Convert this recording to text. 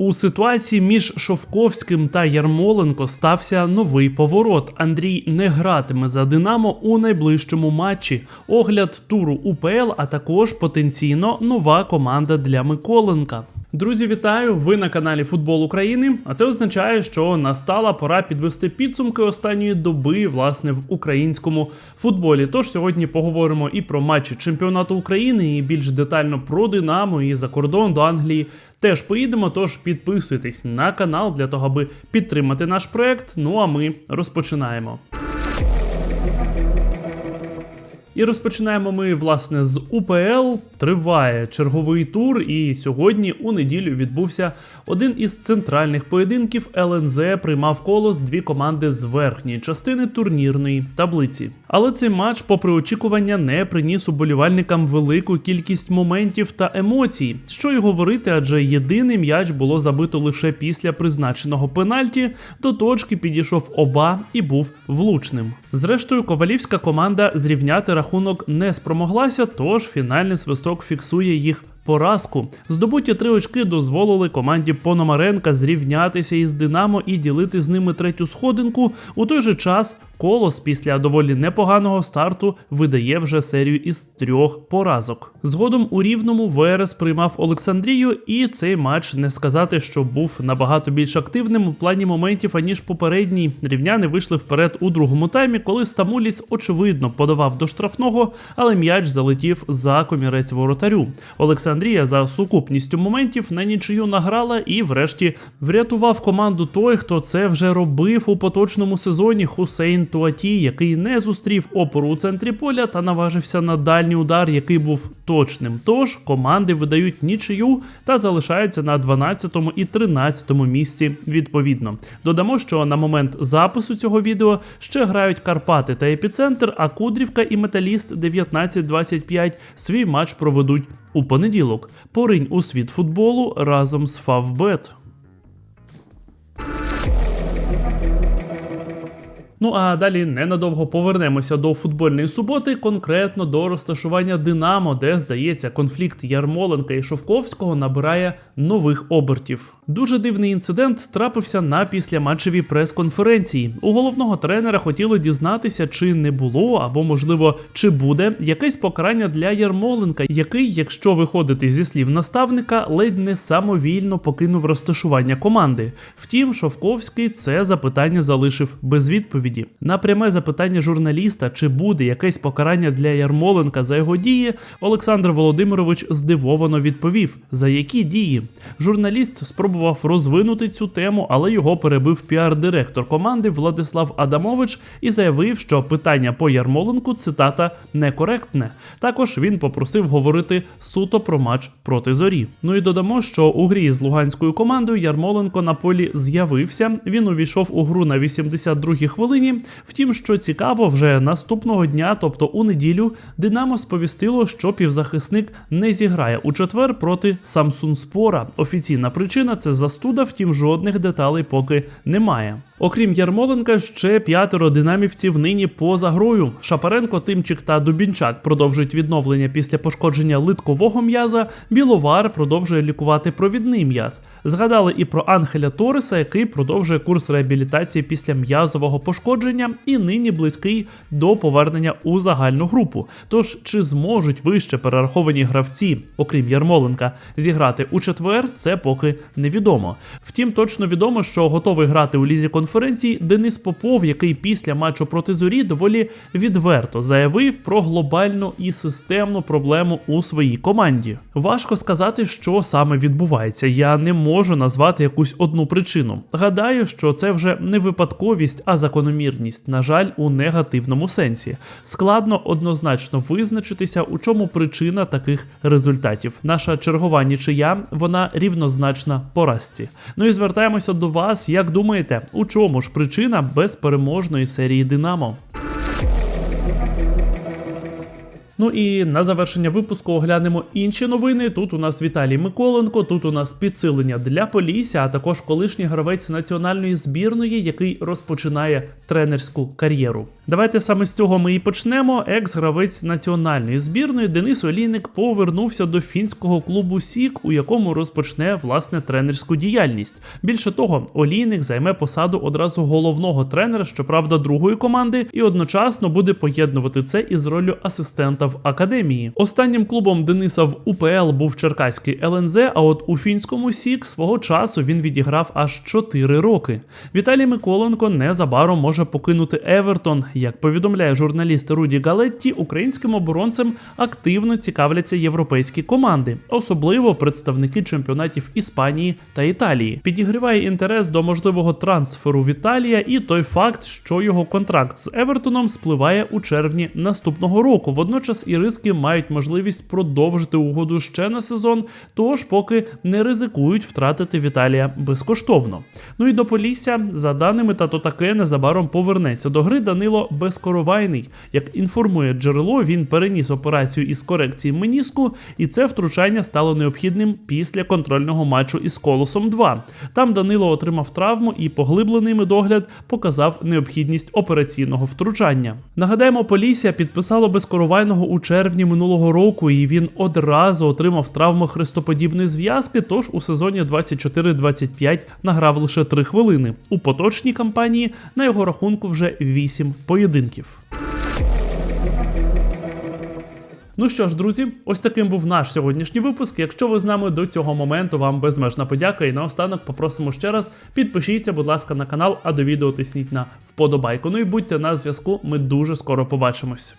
У ситуації між Шовковським та Ярмоленко стався новий поворот. Андрій не гратиме за Динамо у найближчому матчі. Огляд туру УПЛ, а також потенційно нова команда для Миколенка. Друзі, вітаю! Ви на каналі Футбол України. А це означає, що настала пора підвести підсумки останньої доби, власне, в українському футболі. Тож сьогодні поговоримо і про матчі чемпіонату України, і більш детально про Динамо і за кордон до Англії. Теж поїдемо. Тож підписуйтесь на канал для того, аби підтримати наш проект. Ну а ми розпочинаємо. І розпочинаємо ми власне з УПЛ. Триває черговий тур, і сьогодні у неділю відбувся один із центральних поєдинків. ЛНЗ приймав колос дві команди з верхньої частини турнірної таблиці. Але цей матч, попри очікування, не приніс уболівальникам велику кількість моментів та емоцій. Що й говорити, адже єдиний м'яч було забито лише після призначеного пенальті. До точки підійшов оба і був влучним. Зрештою, ковалівська команда зрівняти рахунок не спромоглася, тож фінальний свисток фіксує їх. Поразку здобуті три очки дозволили команді Пономаренка зрівнятися із Динамо і ділити з ними третю сходинку. У той же час колос після доволі непоганого старту видає вже серію із трьох поразок. Згодом у рівному ВРС приймав Олександрію, і цей матч не сказати, що був набагато більш активним у плані моментів аніж попередній. Рівняни вийшли вперед у другому таймі, коли Стамуліс очевидно подавав до штрафного, але м'яч залетів за комірець воротарю. Олександрія за сукупністю моментів на нічию награла і, врешті, врятував команду той, хто це вже робив у поточному сезоні Хусейн Туаті, який не зустрів опору у центрі поля та наважився на дальній удар, який був точним. Тож команди видають нічию та залишаються на 12 і 13 місці відповідно. Додамо, що на момент запису цього відео ще грають Карпати та Епіцентр, а Кудрівка і Металіст 19-25 свій матч проведуть у понеділок. Поринь у світ футболу разом з Фавбет. Ну а далі ненадовго повернемося до футбольної суботи, конкретно до розташування Динамо, де здається, конфлікт Ярмоленка і Шовковського набирає нових обертів. Дуже дивний інцидент трапився на післяматчевій прес-конференції. У головного тренера хотіли дізнатися, чи не було або, можливо, чи буде якесь покарання для Ярмоленка, який, якщо виходити зі слів наставника, ледь не самовільно покинув розташування команди. Втім, Шовковський це запитання залишив без відповіді. На пряме запитання журналіста, чи буде якесь покарання для Ярмоленка за його дії, Олександр Володимирович здивовано відповів: за які дії. Журналіст спробував розвинути цю тему, але його перебив піар-директор команди Владислав Адамович і заявив, що питання по Ярмоленку цитата некоректне. Також він попросив говорити суто про матч проти зорі. Ну і додамо, що у грі з луганською командою Ярмоленко на полі з'явився. Він увійшов у гру на 82-й хвилині. Втім, що цікаво, вже наступного дня, тобто у неділю, Динамо сповістило, що півзахисник не зіграє у четвер проти Самсунспора. Офіційна причина це застуда, втім жодних деталей поки немає. Окрім Ярмоленка, ще п'ятеро динамівців нині поза грою. Шапаренко, Тимчик та Дубінчак продовжують відновлення після пошкодження литкового м'яза. Біловар продовжує лікувати провідний м'яз. Згадали і про Анхеля Тореса, який продовжує курс реабілітації після м'язового пошкодження і нині близький до повернення у загальну групу. Тож чи зможуть вище перераховані гравці, окрім Ярмоленка, зіграти у четвер, це поки невідомо. Втім, точно відомо, що готовий грати у лізі конференції конференції Денис Попов, який після матчу проти зорі доволі відверто заявив про глобальну і системну проблему у своїй команді. Важко сказати, що саме відбувається. Я не можу назвати якусь одну причину. Гадаю, що це вже не випадковість, а закономірність, на жаль, у негативному сенсі. Складно однозначно визначитися, у чому причина таких результатів. Наша чергова нічия, вона рівнозначна поразці. Ну і звертаємося до вас. Як думаєте, у чому? Чому ж причина безпереможної серії Динамо? Ну і на завершення випуску оглянемо інші новини. Тут у нас Віталій Миколенко, тут у нас підсилення для Полісся, а також колишній гравець національної збірної, який розпочинає тренерську кар'єру. Давайте саме з цього ми і почнемо. Екс-гравець національної збірної Денис Олійник повернувся до фінського клубу Сік, у якому розпочне власне тренерську діяльність. Більше того, Олійник займе посаду одразу головного тренера, щоправда, другої команди, і одночасно буде поєднувати це із ролью асистента в академії. Останнім клубом Дениса в УПЛ був Черкаський ЛНЗ. А от у фінському Сік свого часу він відіграв аж 4 роки. Віталій Миколенко незабаром може покинути Евертон. Як повідомляє журналіст Руді Галетті, українським оборонцем активно цікавляться європейські команди, особливо представники чемпіонатів Іспанії та Італії. Підігріває інтерес до можливого трансферу в Італія і той факт, що його контракт з Евертоном спливає у червні наступного року. Водночас іриски мають можливість продовжити угоду ще на сезон, тож поки не ризикують втратити Віталія безкоштовно. Ну і до Полісся, за даними та то таке, незабаром повернеться до гри Данило Безкоровайний. Як інформує джерело, він переніс операцію із корекції меніску, і це втручання стало необхідним після контрольного матчу із Колосом 2. Там Данило отримав травму і поглиблений медогляд показав необхідність операційного втручання. Нагадаємо, Полісся підписало безкоровайного у червні минулого року, і він одразу отримав травму хрестоподібної зв'язки. Тож у сезоні 24-25 награв лише 3 хвилини. У поточній кампанії на його рахунку вже 8 поєдинків. Ну що ж, друзі, ось таким був наш сьогоднішній випуск. Якщо ви з нами до цього моменту, вам безмежна подяка. І наостанок попросимо ще раз підпишіться, будь ласка, на канал, а до відео тисніть на вподобайку. Ну і будьте на зв'язку. Ми дуже скоро побачимось.